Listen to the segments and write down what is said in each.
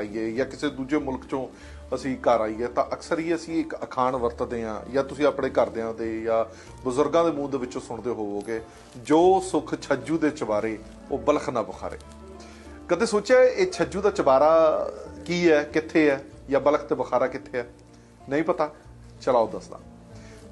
ਆਈਏ ਜਾਂ ਕਿਸੇ ਦੂਜੇ ਮੁਲਕ ਚੋਂ ਅਸੀਂ ਘਰ ਆਈਏ, ਤਾਂ ਅਕਸਰ ਹੀ ਅਸੀਂ ਇੱਕ ਅਖਾਣ ਵਰਤਦੇ ਹਾਂ ਜਾਂ ਤੁਸੀਂ ਆਪਣੇ ਘਰਦਿਆਂ ਦੇ ਜਾਂ ਬਜ਼ੁਰਗਾਂ ਦੇ ਮੂੰਹ ਦੇ ਵਿੱਚੋਂ ਸੁਣਦੇ ਹੋਵੋਗੇ, ਜੋ ਸੁਖ ਛੱਜੂ ਦੇ ਚਵਾਰੇ ਉਹ ਬਲਖ ਨਾ ਬੁਖਾਰੇ। ਕਦੇ ਸੋਚਿਆ ਇਹ ਛੱਜੂ ਦਾ ਚਵਾਰਾ ਕੀ ਹੈ, ਕਿੱਥੇ ਹੈ ਜਾਂ ਬਲਖ ਤੇ ਬੁਖਾਰਾ ਕਿੱਥੇ ਹੈ? ਨਹੀਂ ਪਤਾ, ਚਲਾਓ ਦੱਸਦਾ।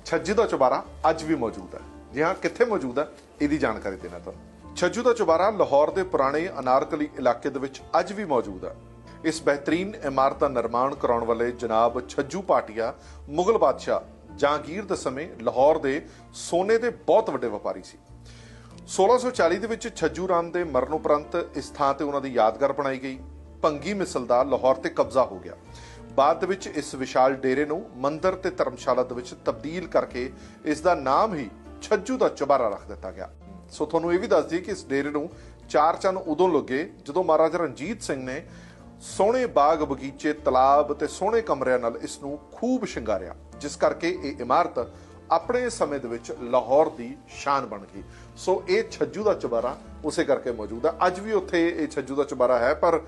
ਛੱਜੂ ਦਾ ਚੁਬਾਰਾ ਅੱਜ ਵੀ ਮੌਜੂਦ ਹੈ। ਜੀ ਹਾਂ, ਕਿੱਥੇ ਮੌਜੂਦ ਹੈ? ਇਹਦੀ ਜਾਣਕਾਰੀ ਦੇਣਾ ਤੁਹਾਨੂੰ। ਛੱਜੂ ਦਾ ਚੁਬਾਰਾ ਲਾਹੌਰ ਦੇ ਪੁਰਾਣੇ ਅਨਾਰਕਲੀ ਇਲਾਕੇ ਦੇ ਵਿੱਚ ਅੱਜ ਵੀ ਮੌਜੂਦ ਹੈ। ਇਸ ਬਿਹਤਰੀਨ ਇਮਾਰਤ ਦਾ ਨਿਰਮਾਣ ਕਰਾਉਣ ਵਾਲੇ ਜਨਾਬ ਛੱਜੂ ਪਾਟਿਆ, ਮੁਗਲ ਬਾਦਸ਼ਾਹ ਜਹਾਂਗੀਰ ਦੇ ਸਮੇਂ ਲਾਹੌਰ ਦੇ ਸੋਨੇ ਦੇ ਬਹੁਤ ਵੱਡੇ ਵਪਾਰੀ ਸੀ। 1640 ਦੇ ਵਿੱਚ ਛੱਜੂ ਰਾਮ ਦੇ ਮਰਨ ਉਪਰੰਤ ਇਸ ਥਾਂ ਤੇ ਉਹਨਾਂ ਦੀ ਯਾਦਗਾਰ ਬਣਾਈ ਗਈ। ਭੰਗੀ ਮਿਸਲ ਦਾ ਲਾਹੌਰ ਤੇ ਕਬਜ਼ਾ ਹੋ ਗਿਆ। ਬਾਅਦ ਦੇ ਵਿੱਚ ਇਸ ਵਿਸ਼ਾਲ ਡੇਰੇ ਨੂੰ ਮੰਦਰ ਤੇ ਧਰਮਸ਼ਾਲਾ ਦੇ ਵਿੱਚ ਤਬਦੀਲ ਕਰਕੇ ਇਸ ਦਾ ਨਾਮ ਹੀ ਛੱਜੂ ਦਾ ਚੁਬਾਰਾ ਰੱਖ ਦਿੱਤਾ ਗਿਆ। ਸੋ ਤੁਹਾਨੂੰ ਇਹ ਵੀ ਦੱਸ ਦਈਏ ਕਿ ਇਸ ਡੇਰੇ ਨੂੰ ਚਾਰ ਚੰਨ ਉਦੋਂ ਲੱਗੇ ਜਦੋਂ ਮਹਾਰਾਜਾ ਰਣਜੀਤ ਸਿੰਘ ਨੇ ਸੋਹਣੇ ਬਾਗ ਬਗੀਚੇ, ਤਲਾਬ ਤੇ ਸੋਹਣੇ ਕਮਰਿਆਂ ਨਾਲ ਇਸ ਨੂੰ ਖੂਬ ਸ਼ਿੰਗਾਰਿਆ, ਜਿਸ ਕਰਕੇ ਇਹ ਇਮਾਰਤ ਆਪਣੇ ਸਮੇਂ ਦੇ ਵਿੱਚ ਲਾਹੌਰ ਦੀ ਸ਼ਾਨ ਬਣ ਗਈ। ਸੋ ਇਹ ਛੱਜੂ ਦਾ ਚੁਬਾਰਾ ਉਸੇ ਕਰਕੇ ਮੌਜੂਦ ਹੈ। ਅੱਜ ਵੀ ਉੱਥੇ ਇਹ ਛੱਜੂ ਦਾ ਚੁਬਾਰਾ ਹੈ ਪਰ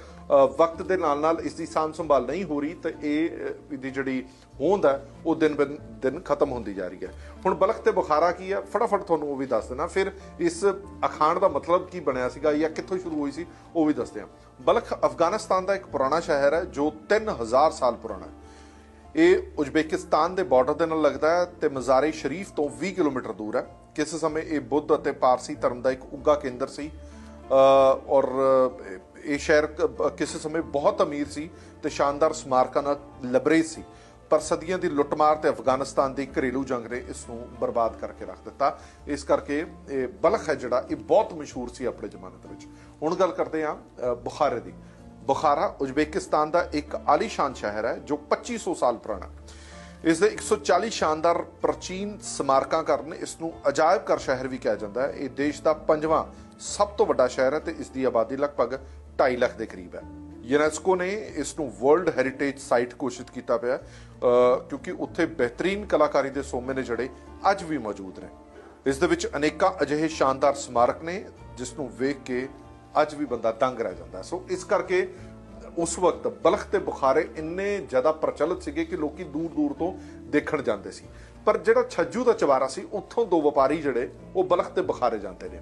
ਵਕਤ ਦੇ ਨਾਲ ਨਾਲ ਇਸ ਦੀ ਸਾਂਭ ਸੰਭਾਲ ਨਹੀਂ ਹੋ ਰਹੀ ਤੇ ਇਹ ਅ, ਇਹਦੀ ਜਿਹੜੀ ਹੋਂਦ ਹੈ ਉਹ ਦਿਨ ਬਨ ਦਿਨ ਖਤਮ ਹੁੰਦੀ ਜਾ ਰਹੀ ਹੈ। ਹੁਣ ਬਲਖ ਤੇ ਬੁਖਾਰਾ ਕੀ ਹੈ? ਫਟਾਫਟ ਤੁਹਾਨੂੰ ਉਹ ਵੀ ਦੱਸ ਦੇਣਾ। ਫਿਰ ਇਸ ਅਖਾਣ ਦਾ ਮਤਲਬ ਕੀ ਬਣਿਆ ਸੀਗਾ ਜਾਂ ਕਿੱਥੋਂ ਸ਼ੁਰੂ ਹੋਈ ਸੀ ਉਹ ਵੀ ਦੱਸਦੇ ਹਾਂ ਬਲਖ ਅਫਗਾਨਿਸਤਾਨ ਦਾ ਇੱਕ ਪੁਰਾਣਾ ਸ਼ਹਿਰ ਹੈ ਜੋ 3000 ਸਾਲ ਪੁਰਾਣਾ ਹੈ। ਇਹ ਉਜ਼ਬੇਕਿਸਤਾਨ ਦੇ ਬਾਰਡਰ ਦੇ ਨਾਲ ਲੱਗਦਾ ਹੈ ਤੇ ਮਜ਼ਾਰੇ ਸ਼ਰੀਫ ਤੋਂ 20 ਕਿਲੋਮੀਟਰ ਦੂਰ ਹੈ। ਕਿਸੇ ਸਮੇਂ ਇਹ ਬੁੱਧ ਅਤੇ ਪਾਰਸੀ ਧਰਮ ਦਾ ਇੱਕ ਉੱਗਾ ਕੇਂਦਰ ਸੀ ਔਰ ਇਹ ਸ਼ਹਿਰ ਕਿਸੇ ਸਮੇਂ ਬਹੁਤ ਅਮੀਰ ਸੀ ਤੇ ਸ਼ਾਨਦਾਰ ਸਮਾਰਕਾਂ ਨਾਲ ਲਬਰੇਜ਼ ਸੀ। ਪਰ ਸਦੀਆਂ ਦੀ ਲੁੱਟਮਾਰ ਤੇ ਅਫਗਾਨਿਸਤਾਨ ਦੀ ਘਰੇਲੂ ਜੰਗ ਨੇ ਇਸ ਨੂੰ ਬਰਬਾਦ ਕਰਕੇ ਰੱਖ ਦਿੱਤਾ। ਇਸ ਕਰਕੇ ਇਹ ਬਲਖ ਹੈ ਜਿਹੜਾ, ਇਹ ਬਹੁਤ ਮਸ਼ਹੂਰ ਸੀ ਆਪਣੇ ਜ਼ਮਾਨੇ ਦੇ ਵਿੱਚ। ਹੁਣ ਗੱਲ ਕਰਦੇ ਹਾਂ ਬੁਖਾਰੇ ਦੀ। ਬੁਖਾਰਾ ਉਜ਼ਬੇਕਿਸਤਾਨ ਦਾ ਇੱਕ ਆਲੀਸ਼ਾਨ ਸ਼ਹਿਰ ਹੈ, ਜੋ 2500 ਸਾਲ ਪੁਰਾਣਾ। ਇਸ ਦੇ 140 ਸ਼ਾਨਦਾਰ ਪ੍ਰਾਚੀਨ ਸਮਾਰਕਾਂ ਕਾਰਨ ਇਸ ਨੂੰ ਅਜਾਇਬ ਘਰ ਸ਼ਹਿਰ ਵੀ ਕਿਹਾ ਜਾਂਦਾ ਹੈ। ਇਹ ਦੇਸ਼ ਦਾ ਪੰਜਵਾਂ ਸਭ ਤੋਂ ਵੱਡਾ ਸ਼ਹਿਰ ਹੈ ਤੇ ਇਸ ਦੀ ਆਬਾਦੀ ਲਗਭਗ 2.5 ਲੱਖ ਦੇ ਕਰੀਬ ਹੈ। ਯੂਨੈਸਕੋ ਨੇ ਇਸ ਨੂੰ ਵਰਲਡ ਹੈਰੀਟੇਜ ਸਾਈਟ ਘੋਸ਼ਿਤ ਕੀਤਾ ਪਿਆ ਕਿਉਂਕਿ ਉੱਥੇ ਬਿਹਤਰੀਨ ਕਲਾਕਾਰੀ ਦੇ ਸੋਮੇ ਨੇ ਜਿਹੜੇ ਅੱਜ ਵੀ ਮੌਜੂਦ ਨੇ। ਇਸ ਦੇ ਵਿੱਚ ਅਨੇਕਾਂ ਅਜਿਹੇ ਸ਼ਾਨਦਾਰ ਸਮਾਰਕ ਨੇ, ਜਿਸ ਨੂੰ ਵੇਖ ਕੇ ਅੱਜ ਵੀ ਬੰਦਾ ਤੰਗ ਰਹਿ ਜਾਂਦਾ। ਸੋ ਇਸ ਕਰਕੇ ਉਸ ਵਕਤ ਬਲਖ ਤੇ ਬੁਖਾਰੇ ਇੰਨੇ ਜ਼ਿਆਦਾ ਪ੍ਰਚਲਿਤ ਸੀਗੇ ਕਿ ਲੋਕੀ ਦੂਰ ਦੂਰ ਤੋਂ ਦੇਖਣ ਜਾਂਦੇ ਸੀ। ਪਰ ਜਿਹੜਾ ਛੱਜੂ ਦਾ ਚਵਾਰਾ ਸੀ, ਉੱਥੋਂ ਦੋ ਵਪਾਰੀ ਜਿਹੜੇ, ਉਹ ਬਲਖ ਤੇ ਬੁਖਾਰੇ ਜਾਂਦੇ ਨੇ।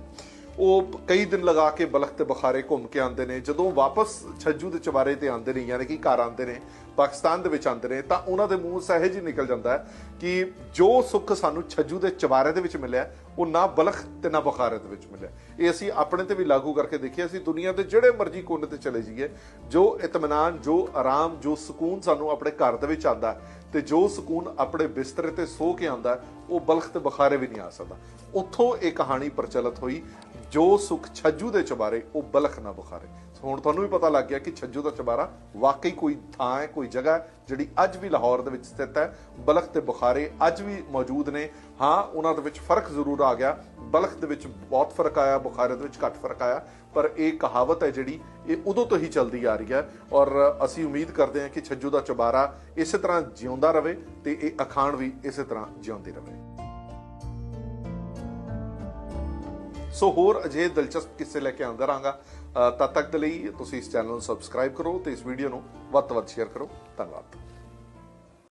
ਉਹ ਕਈ ਦਿਨ ਲਗਾ ਕੇ ਬਲਖ ਤੇ ਬੁਖਾਰੇ ਘੁੰਮ ਕੇ ਆਉਂਦੇ ਨੇ। ਜਦੋਂ ਵਾਪਸ ਛੱਜੂ ਦੇ ਚਵਾਰੇ ਤੇ ਆਉਂਦੇ ਨੇ ਯਾਨੀ ਕਿ ਘਰ ਆਉਂਦੇ ਨੇ ਪਾਕਿਸਤਾਨ ਦੇ ਵਿੱਚ ਆਉਂਦੇ ਨੇ ਤਾਂ ਉਹਨਾਂ ਦੇ ਮੂੰਹ ਸਹਿਜ ਹੀ ਨਿਕਲ ਜਾਂਦਾ ਹੈ ਕਿ ਜੋ ਸੁੱਖ ਸਾਨੂੰ ਛੱਜੂ ਦੇ ਚਵਾਰੇ ਦੇ ਵਿੱਚ ਮਿਲਿਆ ਉਹ ਨਾ ਬਲਖ ਤੇ ਨਾ ਬੁਖਾਰੇ ਦੇ ਵਿੱਚ ਮਿਲਿਆ। ਇਹ ਅਸੀਂ ਆਪਣੇ ਤੇ ਵੀ ਲਾਗੂ ਕਰਕੇ ਦੇਖਿਆ ਅਸੀਂ ਦੁਨੀਆ ਦੇ ਜਿਹੜੇ ਮਰਜ਼ੀ ਕੋਨੇ ਤੇ ਚਲੇ ਜਾਈਏ ਜੋ ਇਤਮਾਨਾਨ ਜੋ ਆਰਾਮ ਜੋ ਸਕੂਨ ਸਾਨੂੰ ਆਪਣੇ ਘਰ ਦੇ ਵਿੱਚ ਆਉਂਦਾ ਹੈ, ਤੇ ਜੋ ਸਕੂਨ ਆਪਣੇ ਬਿਸਤਰੇ ਤੇ ਸੋ ਕੇ ਆਉਂਦਾ ਉਹ ਬਲਖ ਤੇ ਬੁਖਾਰੇ ਵੀ ਨਹੀਂ ਆ ਸਕਦਾ। ਉੱਥੋਂ ਇਹ ਕਹਾਣੀ ਪ੍ਰਚਲਿਤ ਹੋਈ, ਜੋ ਸੁਖ ਛੱਜੂ ਦੇ ਚਬਾਰੇ, ਉਹ ਬਲਖ ਨਾ ਬੁਖਾਰੇ। ਹੁਣ ਤੁਹਾਨੂੰ ਵੀ ਪਤਾ ਲੱਗ ਗਿਆ ਕਿ ਛੱਜੂ ਦਾ ਚਬਾਰਾ ਵਾਕਈ ਕੋਈ ਥਾਂ ਹੈ, ਕੋਈ ਜਗ੍ਹਾ ਹੈ, ਜਿਹੜੀ ਅੱਜ ਵੀ ਲਾਹੌਰ ਦੇ ਵਿੱਚ ਸਥਿਤ ਹੈ। ਬਲਖ ਤੇ ਬੁਖਾਰੇ ਅੱਜ ਵੀ ਮੌਜੂਦ ਨੇ। ਹਾਂ, ਉਹਨਾਂ ਦੇ ਵਿੱਚ ਫ਼ਰਕ ਜ਼ਰੂਰ ਆ ਗਿਆ। ਬਲਖ ਦੇ ਵਿੱਚ ਬਹੁਤ ਫ਼ਰਕ ਆਇਆ, ਬੁਖਾਰੇ ਦੇ ਵਿੱਚ ਘੱਟ ਫ਼ਰਕ ਆਇਆ। ਪਰ ਇਹ ਕਹਾਵਤ ਹੈ ਜਿਹੜੀ, ਇਹ ਉਦੋਂ ਤੋਂ ਹੀ ਚੱਲਦੀ ਆ ਰਹੀ ਹੈ। ਔਰ ਅਸੀਂ ਉਮੀਦ ਕਰਦੇ ਹਾਂ ਕਿ ਛੱਜੂ ਦਾ ਚਬਾਰਾ ਇਸੇ ਤਰ੍ਹਾਂ ਜਿਉਂਦਾ ਰਵੇ ਤੇ ਇਹ ਅਖਾਣ ਵੀ ਇਸੇ ਤਰ੍ਹਾਂ ਜਿਉਂਦੀ ਰਵੇ ਸੋ ਹੋਰ ਅਜੇ ਦਿਲਚਸਪ ਕਿੱਸੇ ਲੈ ਕੇ ਆਉਂਦਾ ਰਹਾਂਗਾ ਤਦ ਤੱਕ ਦੇ ਲਈ ਤੁਸੀਂ ਇਸ ਚੈਨਲ ਨੂੰ ਸਬਸਕ੍ਰਾਈਬ ਕਰੋ ਤੇ ਇਸ ਵੀਡੀਓ ਨੂੰ ਵੱਧ ਤੋਂ ਵੱਧ ਸ਼ੇਅਰ ਕਰੋ। ਧੰਨਵਾਦ।